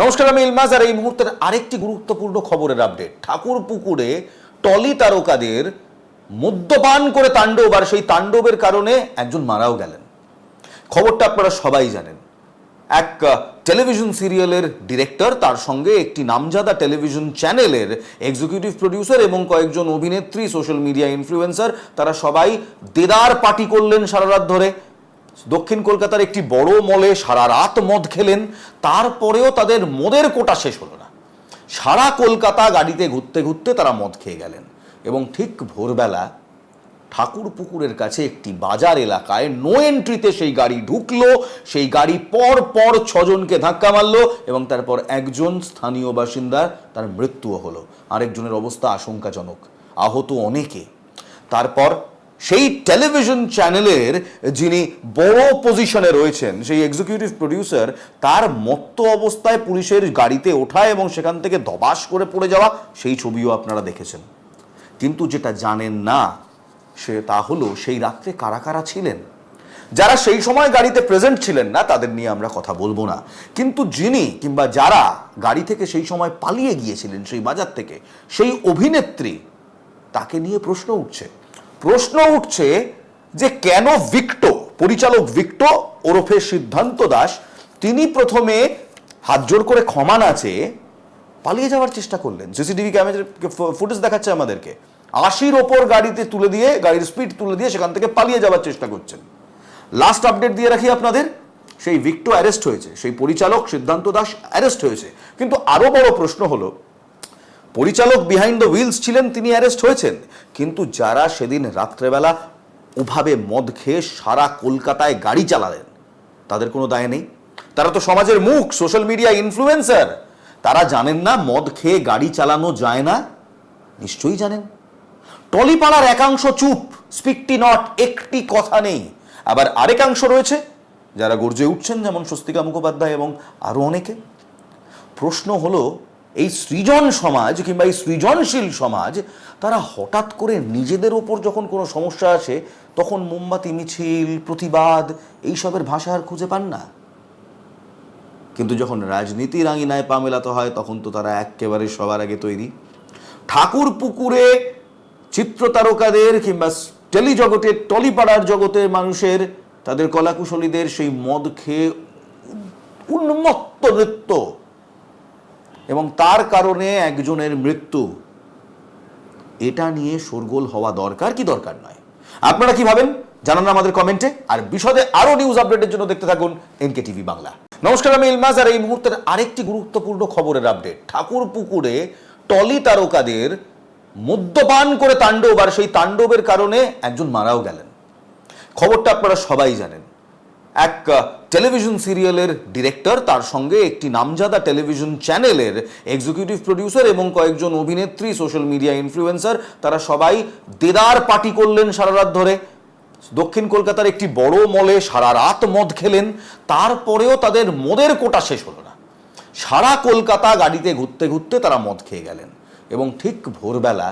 নমস্কার, আমি ইলমাজ আর এই মুহূর্তের আরেকটি গুরুত্বপূর্ণ খবরের আপডেট ঠাকুর পুকুরে টলি তারকাদের মদ্যপান করে তাণ্ডব, আর সেই তাণ্ডবের কারণে একজন মারাও গেলেন। খবরটা আপনারা সবাই জানেন। এক টেলিভিশন সিরিয়ালের ডিরেক্টর তার সঙ্গে একটি নামজাদা টেলিভিশন চ্যানেলের এক্সিকিউটিভ প্রডিউসার এবং কয়েকজন অভিনেত্রী সোশ্যাল মিডিয়া ইনফ্লুয়েন্সার তারা সবাই দেদার পার্টি করলেন সারা রাত ধরে। দক্ষিণ কলকাতার একটি বড় মলে সারা রাত মদ খেলেন, তারপরেও তাদের মদের কোটা শেষ হলো না। সারা কলকাতা গাড়িতে ঘুরতে ঘুরতে তারা মদ খেয়ে গেলেন এবং ঠিক ভোরবেলা ঠাকুর পুকুরের কাছে একটি বাজার এলাকায় নো এন্ট্রিতে সেই গাড়ি ঢুকলো, সেই গাড়ি পর পর ছজনকে ধাক্কা মারলো এবং তারপর একজন স্থানীয় বাসিন্দার তার মৃত্যুও হলো। আরেকজনের অবস্থা আশঙ্কাজনক। আহত অনেকে। তারপর সেই টেলিভিশন চ্যানেলের যিনি বড় পজিশনে রয়েছেন, সেই এক্সিকিউটিভ প্রডিউসার তার মত্ত অবস্থায় পুলিশের গাড়িতে ওঠা এবং সেখান থেকে দবাস করে পড়ে যাওয়া, সেই ছবিও আপনারা দেখেছেন। কিন্তু যেটা জানেন না, সে তা হলো সেই রাত্রে কারা কারা ছিলেন? যারা সেই সময় গাড়িতে প্রেজেন্ট ছিলেন না, তাদের নিয়ে আমরা কথা বলব না। কিন্তু যিনি কিংবা যারা গাড়ি থেকে সেই সময় পালিয়ে গিয়েছিলেন, সেই বাজার থেকে, সেই অভিনেত্রী, তাকে নিয়ে প্রশ্ন উঠছে। প্রশ্ন উঠছে যে কেন ভিক্টো, পরিচালক ভিক্টো ওরফে সিদ্ধান্ত দাস, তিনি প্রথমে হাত জোর করে ক্ষমা না চেয়ে পালিয়ে যাওয়ার চেষ্টা করলেন। সিসিটিভি ক্যামেরার ফুটেজ দেখাচ্ছে আমাদেরকে। আশির ওপর গাড়িতে তুলে দিয়ে, গাড়ির স্পিড তুলে দিয়ে সেখান থেকে পালিয়ে যাওয়ার চেষ্টা করছেন। লাস্ট আপডেট দিয়ে রাখি আপনাদের, সেই ভিক্টো অ্যারেস্ট হয়েছে, সেই পরিচালক সিদ্ধান্ত দাস অ্যারেস্ট হয়েছে। কিন্তু আরও বড় প্রশ্ন হলো পরিচালক বিহাইন্ড দ্য হুইলস ছিলেন, তিনি অ্যারেস্ট হয়েছেন। কিন্তু যারা সেদিন রাত্রেবেলা ওভাবে মদ খেয়ে সারা কলকাতায় গাড়ি চালালেন, তাদের কোনো দায় নেই। তারা তো সমাজের মুখ সোশ্যাল মিডিয়া ইনফ্লুয়েন্সার তারা জানেন না, মদ খেয়ে গাড়ি চালানো যায় না? নিশ্চয়ই জানেন। টলিপাড়ার একাংশ চুপ, স্পিকটি নট, একটি কথা নেই। আবার আরেকাংশ রয়েছে, যারা গর্জে উঠছেন, যেমন স্বস্তিকা মুখোপাধ্যায় এবং আরও অনেকে। প্রশ্ন হলো এই সৃজন সমাজ কিংবা এই সৃজনশীল সমাজ, তারা হঠাৎ করে নিজেদের ওপর যখন কোনো সমস্যা আসে, তখন মোমবাতি, মিছিল, প্রতিবাদ, এইসবের ভাষা আর খুঁজে পান না। কিন্তু যখন রাজনীতির আঙিনায় পা মেলাতে হয়, তখন তো তারা একেবারে সবার আগে তৈরি। ঠাকুর পুকুরে চিত্রতারকাদের কিংবা টেলিজগতের টলিপাড়ার জগতের মানুষের, তাদের কলাকুশলীদের সেই মদ খেয়ে উন্মত্ত নৃত্য এবং তার কারণে একজনের মৃত্যু। এটা নিয়ে শোরগোল হওয়া দরকার কি দরকার নয়? আপনারা কি ভাবেন? জানান আমাদের কমেন্টে। আর বিশদে আরও নিউজ আপডেটের জন্য দেখতে থাকুন এনকে টিভি বাংলা। নমস্কার, আমি ইলমাজ আর এই মুহূর্তের আরেকটি গুরুত্বপূর্ণ খবরের আপডেট ঠাকুর পুকুরে টলি তারকাদের মদ্যপান করে তাণ্ডব। আর সেই তাণ্ডবের কারণে একজন মারাও গেলেন। খবরটা আপনারা সবাই জানেন। এক টেলিভিশন সিরিয়ালের ডিরেক্টর, তার সঙ্গে একটি নামজাদা টেলিভিশন চ্যানেলের এক্সিকিউটিভ প্রডিউসার এবং কয়েকজন অভিনেত্রী সোশ্যাল মিডিয়া ইনফ্লুয়েন্সার তারা সবাই দেদার পার্টি করলেন সারা রাত ধরে। দক্ষিণ কলকাতার একটি বড় মলে সারা রাত মদ খেলেন, তারপরেও তাদের মদের কোটা শেষ হলো না। সারা কলকাতা গাড়িতে ঘুরতে ঘুরতে তারা মদ খেয়ে গেলেন এবং ঠিক ভোরবেলা